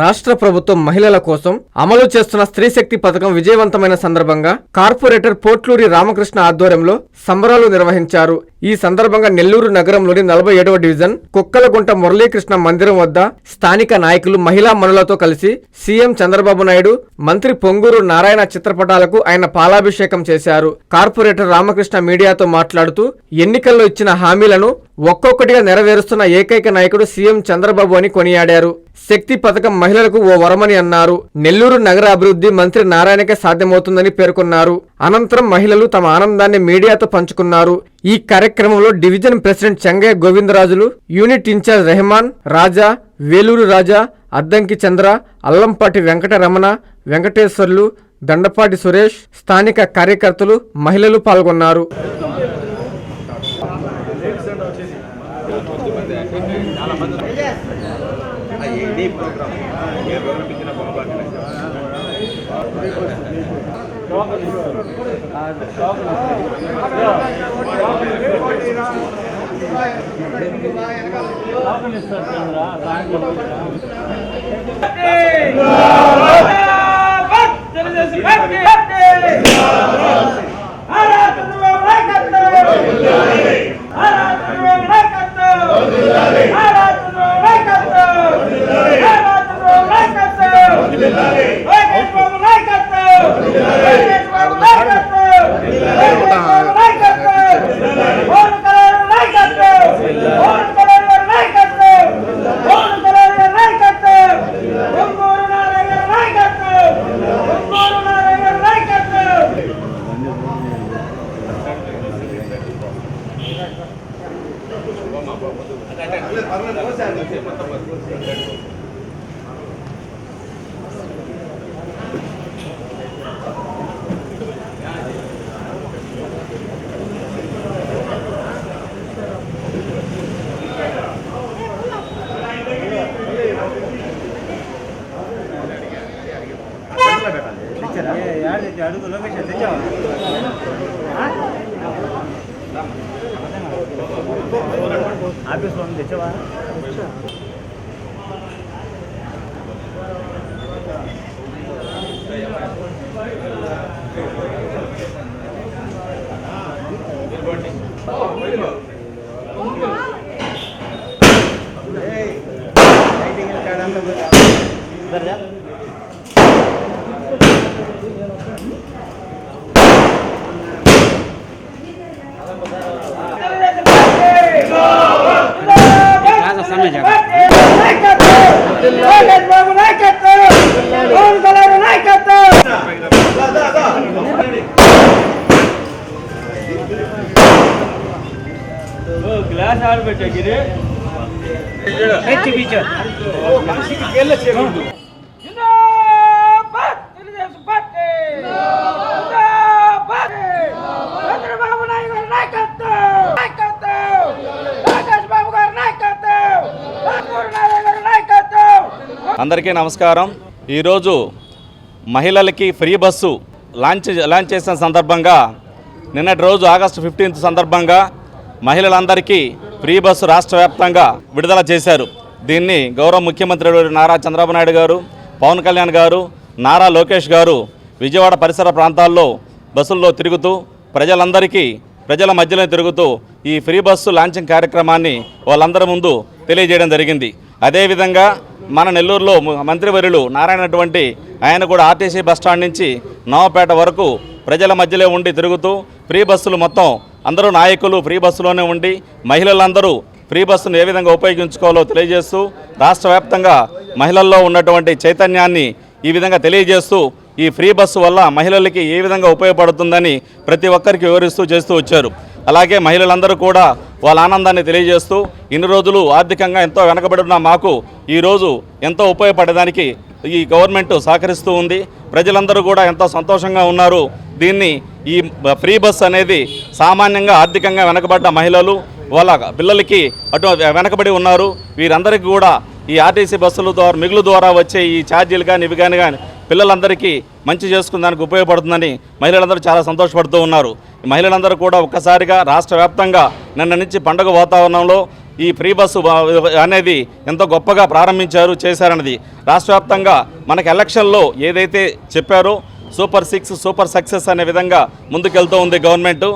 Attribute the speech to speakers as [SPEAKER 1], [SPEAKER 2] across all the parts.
[SPEAKER 1] రాష్ట్ర ప్రభుత్వం మహిళల కోసం అమలు చేస్తున్న స్త్రీ శక్తి పథకం విజయవంతమైన సందర్భంగా కార్పొరేటర్ పోట్లూరి రామకృష్ణ ఆధ్వర్యంలో సంబరాలు నిర్వహించారు. ఈ సందర్భంగా నెల్లూరు నగరంలోని నలభై ఏడవ డివిజన్ కుక్కలగుంట మురళీకృష్ణ మందిరం వద్ద స్థానిక నాయకులు మహిళా మనులతో కలిసి సీఎం చంద్రబాబు నాయుడు మంత్రి పొంగూరు నారాయణ చిత్రపటాలకు ఆయన పాలాభిషేకం చేశారు. కార్పొరేటర్ రామకృష్ణ మీడియాతో మాట్లాడుతూ ఎన్నికల్లో ఇచ్చిన హామీలను ఒక్కొక్కటిగా నెరవేరుస్తున్న ఏకైక నాయకుడు సీఎం చంద్రబాబు అని కొనియాడారు. శక్తి పథకం మహిళలకు ఓ వరమని అన్నారు. నెల్లూరు నగర అభివృద్ధి మంత్రి నారాయణకే సాధ్యమవుతుందని పేర్కొన్నారు. అనంతరం మహిళలు తమ ఆనందాన్ని మీడియాతో పంచుకున్నారు. ఈ కార్యక్రమంలో division president Chengaiah Govindarajulu unit incharge Rehman Raja Veluru Raja Addanki Chandra Allampati Venkataramana Venkateswarlu Dandapati Suresh స్థానిక కార్యకర్తలు మహిళలు పాల్గొన్నారు.
[SPEAKER 2] ప్రోగ్రామ్? ఏ ప్రోగ్రామ్ ఇచ్చిన బాగుంటుంది
[SPEAKER 3] అడుగు లొకేషన్ తెచ్చావా ఆఫీస్లో ఉంది తెచ్చావా సరే
[SPEAKER 4] చంద్రబాబు నాయుడు గారి నాయకత్వం! నాయకత్వం! రాకేష్ బాబు గారి నాయకత్వం! రామూరి నారాయణ గారి నాయకత్వం!
[SPEAKER 5] అందరికీ నమస్కారం. ఈరోజు మహిళలకి ఫ్రీ బస్సు లాంచ్ లాంచ్ చేసిన సందర్భంగా నిన్నటి రోజు ఆగస్టు ఫిఫ్టీన్త్ సందర్భంగా మహిళలందరికీ ఫ్రీ బస్సు రాష్ట్ర వ్యాప్తంగా విడుదల చేశారు. దీన్ని గౌరవ ముఖ్యమంత్రి నారా చంద్రబాబు నాయుడు గారు పవన్ కళ్యాణ్ గారు నారా లోకేష్ గారు విజయవాడ పరిసర ప్రాంతాల్లో బస్సుల్లో తిరుగుతూ ప్రజలందరికీ ప్రజల మధ్యలో తిరుగుతూ ఈ ఫ్రీ బస్సు లాంచింగ్ కార్యక్రమాన్ని వాళ్ళందరి ముందు తెలియజేయడం జరిగింది. అదేవిధంగా మన నెల్లూరులో మంత్రివర్యులు నారాయణటువంటి ఆయన కూడా ఆర్టీసీ బస్టాండ్ నుంచి నవపేట వరకు ప్రజల మధ్యలో ఉండి తిరుగుతూ ఫ్రీ బస్సులు మొత్తం అందరూ నాయకులు ఫ్రీ బస్సులోనే ఉండి మహిళలందరూ ఫ్రీ బస్సును ఏ విధంగా ఉపయోగించుకోవాలో తెలియజేస్తూ రాష్ట్ర వ్యాప్తంగా మహిళల్లో ఉన్నటువంటి చైతన్యాన్ని ఈ విధంగా తెలియజేస్తూ ఈ ఫ్రీ బస్సు వల్ల మహిళలకి ఏ విధంగా ఉపయోగపడుతుందని ప్రతి ఒక్కరికి వివరిస్తూ చేస్తూ వచ్చారు. అలాగే మహిళలందరూ కూడా వాళ్ళ ఆనందాన్ని తెలియజేస్తూ ఇన్ని రోజులు ఆర్థికంగా ఎంతో వెనకబడి ఉన్న మాకు ఈరోజు ఎంతో ఉపయోగపడేదానికి ఈ గవర్నమెంట్ సహకరిస్తూ ఉంది. ప్రజలందరూ కూడా ఎంతో సంతోషంగా ఉన్నారు. దీన్ని ఈ ఫ్రీ బస్ అనేది సామాన్యంగా ఆర్థికంగా వెనకబడ్డ మహిళలు వాళ్ళ పిల్లలకి అటు వెనకబడి ఉన్నారు. వీరందరికీ కూడా ఈ ఆర్టీసీ బస్సుల ద్వారా మిగులు ద్వారా వచ్చే ఈ ఛార్జీలు కానీ ఇవి కానీ కానీ పిల్లలందరికీ మంచి చేసుకునేదానికి ఉపయోగపడుతుందని మహిళలందరూ చాలా సంతోషపడుతూ ఉన్నారు. ఈ మహిళలందరూ కూడా ఒక్కసారిగా రాష్ట్ర వ్యాప్తంగా నిన్న నుంచి పండుగ వాతావరణంలో ఈ ఫ్రీ బస్సు అనేది ఎంతో గొప్పగా ప్రారంభించారు చేశారన్నది. రాష్ట్ర వ్యాప్తంగా మనకి ఎలక్షన్లో ఏదైతే చెప్పారో సూపర్ సిక్స్ సూపర్ సక్సెస్ అనే విధంగా ముందుకెళ్తూ ఉంది గవర్నమెంట్.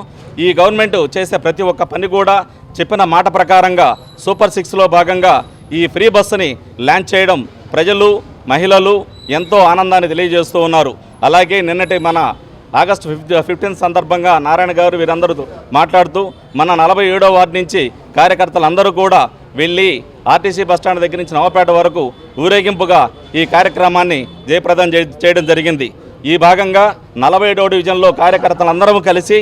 [SPEAKER 5] ఈ గవర్నమెంట్ చేసే ప్రతి ఒక్క పని కూడా చెప్పిన మాట ప్రకారంగా సూపర్ సిక్స్లో భాగంగా ఈ ఫ్రీ బస్సుని లాంచ్ చేయడం ప్రజలు మహిళలు ఎంతో ఆనందాన్ని తెలియజేస్తూ ఉన్నారు. అలాగే నిన్నటి మన ఆగస్టు ఫిఫ్త్ ఫిఫ్టీన్త్ సందర్భంగా నారాయణ గారు వీరందరూ మాట్లాడుతూ మన నలభై ఏడో వార్డు నుంచి కార్యకర్తలందరూ కూడా వెళ్ళి ఆర్టీసీ బస్టాండ్ దగ్గర నుంచి నవపేట వరకు ఊరేగింపుగా ఈ కార్యక్రమాన్ని జయప్రదం చేయడం జరిగింది. ఈ భాగంగా నలభై ఏడో డివిజన్లో కార్యకర్తలందరూ కలిసి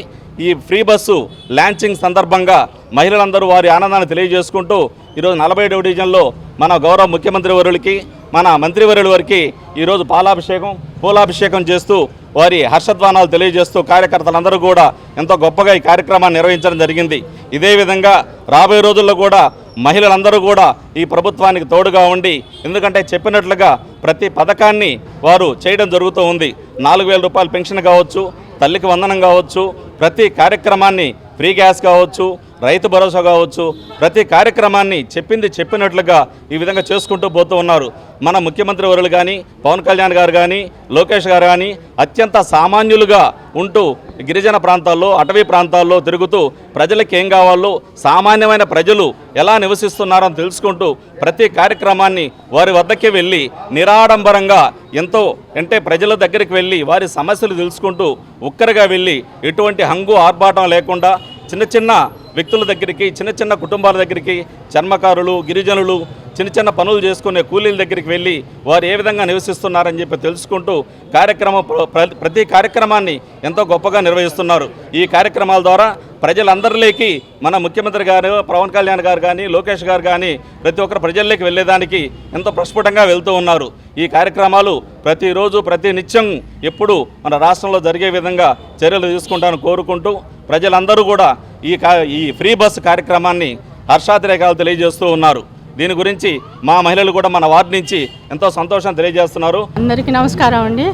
[SPEAKER 5] ఈ ఫ్రీ బస్సు లాంచింగ్ సందర్భంగా మహిళలందరూ వారి ఆనందాన్ని తెలియజేసుకుంటూ ఈరోజు నలభై ఏడవ డివిజన్లో మన గౌరవ ముఖ్యమంత్రి వరులకి మన మంత్రివర్యుల వారికి ఈరోజు పాలాభిషేకం పూలాభిషేకం చేస్తూ వారి హర్షధ్వానాలు తెలియజేస్తూ కార్యకర్తలందరూ కూడా ఎంతో గొప్పగా ఈ కార్యక్రమాన్ని నిర్వహించడం జరిగింది. ఇదే విధంగా రాబోయే రోజుల్లో కూడా మహిళలందరూ కూడా ఈ ప్రభుత్వానికి తోడుగా ఉండి ఎందుకంటే చెప్పినట్లుగా ప్రతి పథకాన్ని వారు చేయడం జరుగుతూ ఉంది. నాలుగు వేల రూపాయల పెన్షన్ కావచ్చు తల్లికి వందనం కావచ్చు ప్రతి కార్యక్రమాన్ని ఫ్రీ గ్యాస్ కావచ్చు రైతు భరోసా కావచ్చు ప్రతి కార్యక్రమాన్ని చెప్పింది చెప్పినట్లుగా ఈ విధంగా చేసుకుంటూ పోతూ ఉన్నారు. మన ముఖ్యమంత్రి వరులు కానీ పవన్ కళ్యాణ్ గారు కానీ లోకేష్ గారు కానీ అత్యంత సామాన్యులుగా ఉంటూ గిరిజన ప్రాంతాల్లో అటవీ ప్రాంతాల్లో తిరుగుతూ ప్రజలకు ఏం కావాలో సామాన్యమైన ప్రజలు ఎలా నివసిస్తున్నారో తెలుసుకుంటూ ప్రతి కార్యక్రమాన్ని వారి వద్దకే వెళ్ళి నిరాడంబరంగా ఎంతో అంటే ప్రజల దగ్గరికి వెళ్ళి వారి సమస్యలు తెలుసుకుంటూ ఒక్కరిగా వెళ్ళి ఎటువంటి హంగు ఆర్భాటం లేకుండా చిన్న చిన్న వ్యక్తుల దగ్గరికి చిన్న చిన్న కుటుంబాల దగ్గరికి చర్మకారులు గిరిజనులు చిన్న చిన్న పనులు చేసుకునే కూలీల దగ్గరికి వెళ్ళి వారు ఏ విధంగా నివసిస్తున్నారని చెప్పి తెలుసుకుంటూ కార్యక్రమం ప్ర- ప్రతి కార్యక్రమాన్ని ఎంతో గొప్పగా నిర్వహిస్తున్నారు. ఈ కార్యక్రమాల ద్వారా ప్రజలందరిలోకి మన ముఖ్యమంత్రి గారు పవన్ కళ్యాణ్ గారు కానీ లోకేష్ గారు కానీ ప్రతి ఒక్కరు ప్రజల్లోకి వెళ్ళేదానికి ఎంతో ప్రస్ఫుటంగా వెళ్తూ ఉన్నారు. ఈ కార్యక్రమాలు ప్రతిరోజు ప్రతి నిత్యం ఎప్పుడు మన రాష్ట్రంలో జరిగే విధంగా చర్యలు తీసుకుంటాను కోరుకుంటూ ప్రజలందరూ కూడా ఈ కా ఈ ఫ్రీ బస్ కార్యక్రమాన్ని హర్షాతిరేకాలు తెలియజేస్తూ ఉన్నారు. దీని గురించి మా మహిళలు కూడా మన వార్డు నుంచి ఎంతో సంతోషం తెలియజేస్తున్నారు.
[SPEAKER 6] అందరికీ నమస్కారం అండి.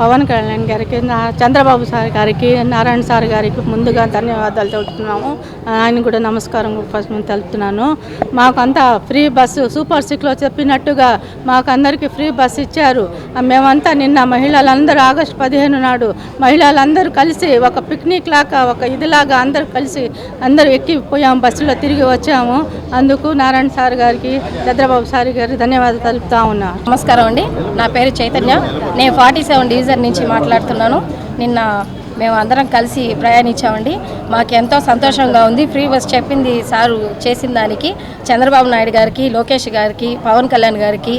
[SPEAKER 6] పవన్ కళ్యాణ్ గారికి నా- చంద్రబాబు సార్ గారికి నారాయణ సార్ గారికి ముందుగా ధన్యవాదాలు తెలుపుతున్నాము. ఆయన కూడా నమస్కారం ఫస్ట్ తెలుపుతున్నాను. మాకు అంతా ఫ్రీ బస్సు సూపర్ సిక్స్లో చెప్పినట్టుగా మాకు అందరికీ ఫ్రీ బస్సు ఇచ్చారు. మేమంతా నిన్న మహిళలందరూ ఆగస్టు పదిహేను నాడు మహిళలందరూ కలిసి ఒక పిక్నిక్ లాగా ఒక ఇదిలాగా అందరూ కలిసి అందరూ ఎక్కిపోయాం బస్సులో తిరిగి వచ్చాము. అందుకు నారాయణ సార్ గారికి చంద్రబాబు సార్ గారికి ధన్యవాదాలు తెలుపుతా ఉన్నా.
[SPEAKER 7] నమస్కారం అండి. నా పేరు చైతన్య. నేను ఫార్టీ సెవెన్ డివిజన్ నుంచి మాట్లాడుతున్నాను. నిన్న మేము అందరం కలిసి ప్రయాణించామండి. మాకు ఎంతో సంతోషంగా ఉంది. ఫ్రీ బస్ చెప్పింది సారు చేసిన దానికి చంద్రబాబు నాయుడు గారికి లోకేష్ గారికి పవన్ కళ్యాణ్ గారికి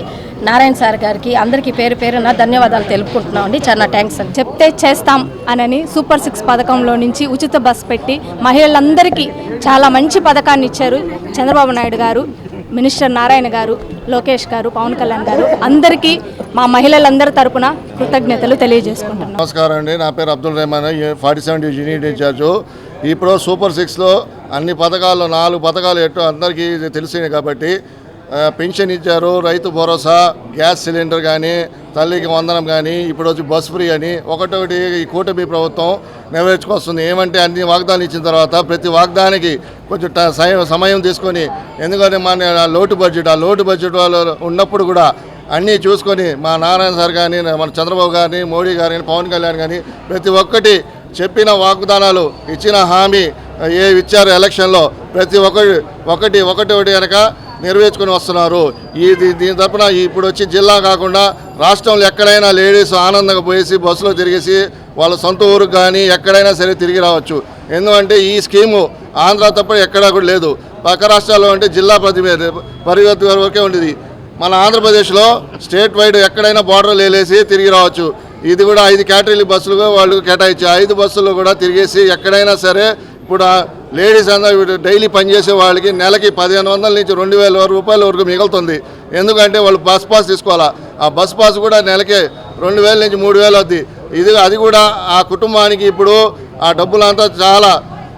[SPEAKER 7] నారాయణ సార్ గారికి అందరికీ పేరు పేరున ధన్యవాదాలు తెలుపుకుంటున్నాం అండి. చాలా థ్యాంక్స్ అండి.
[SPEAKER 8] చెప్తే చేస్తాం అనని సూపర్ సిక్స్ పథకంలో నుంచి ఉచిత బస్ పెట్టి మహిళలందరికీ చాలా మంచి పథకాన్ని ఇచ్చారు చంద్రబాబు నాయుడు గారు మినిస్టర్ నారాయణ గారు లోకేష్ గారు పవన్ కళ్యాణ్ గారు. అందరికీ మా మహిళలందరి తరపున కృతజ్ఞతలు తెలియజేసుకుంటున్నాం.
[SPEAKER 9] నమస్కారం అండి. నా పేరు Abdul Rehman. Forty seven unit incharge. ఇప్పుడు సూపర్ సిక్స్లో అన్ని పథకాల్లో నాలుగు పథకాలు ఎటు అందరికీ ఇది తెలిసినాయి కాబట్టి పెన్షన్ ఇచ్చారు రైతు భరోసా గ్యాస్ సిలిండర్ కానీ తల్లికి వందనం కానీ ఇప్పుడు వచ్చి బస్ ఫ్రీ అని ఒకటొకటి ఈ కూటమి ప్రభుత్వం నెరవేర్చుకొస్తుంది. ఏమంటే అన్ని వాగ్దానాలు ఇచ్చిన తర్వాత ప్రతి వాగ్దానికి కొంచెం సమయం తీసుకొని ఎందుకంటే మన లోటు బడ్జెట్ ఆ లోటు బడ్జెట్ వాళ్ళు ఉన్నప్పుడు కూడా అన్నీ చూసుకొని మా నారాయణ సార్ కానీ మన చంద్రబాబు గారిని మోడీ గారిని పవన్ కళ్యాణ్ కానీ ప్రతి ఒక్కటి చెప్పిన వాగ్దానాలు ఇచ్చిన హామీ ఏ ఇచ్చారు ఎలక్షన్లో ప్రతి ఒక్కటి ఒకటి ఒకటి ఒకటి కనుక నెరవేర్చుకొని వస్తున్నారు. ఇది దీని తరఫున ఇప్పుడు వచ్చి జిల్లా కాకుండా రాష్ట్రంలో ఎక్కడైనా లేడీస్ ఆనందంగా పోయేసి బస్సులో తిరిగేసి వాళ్ళ సొంత ఊరుకు కానీ ఎక్కడైనా సరే తిరిగి రావచ్చు. ఎందుకంటే ఈ స్కీము ఆంధ్ర తప్ప ఎక్కడా కూడా లేదు. పక్క రాష్ట్రాల్లో అంటే జిల్లా ప్రతి పరివర్తి వరకే ఉండేది. మన ఆంధ్రప్రదేశ్లో స్టేట్ వైడ్ ఎక్కడైనా బార్డర్ వేలేసి తిరిగి రావచ్చు. ఇది కూడా ఐదు కేటగిరీ బస్సులుగా వాళ్ళు కేటాయించి ఐదు బస్సులు కూడా తిరిగేసి ఎక్కడైనా సరే ఇప్పుడు లేడీస్ అందరూ డైలీ పనిచేసే వాళ్ళకి నెలకి పదిహేను వందల నుంచి రెండు వేల రూపాయల వరకు మిగులుతుంది. ఎందుకంటే వాళ్ళు బస్ పాస్ తీసుకోవాలా? ఆ బస్ పాస్ కూడా నెలకి రెండు వేల నుంచి మూడు వేలు వద్ది ఇది అది కూడా ఆ కుటుంబానికి ఇప్పుడు ఆ డబ్బులంతా చాలా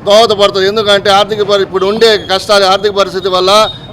[SPEAKER 9] దోహదపడుతుంది. ఎందుకంటే ఆర్థిక పరి ఇప్పుడు ఉండే కష్టాలు ఆర్థిక పరిస్థితి వల్ల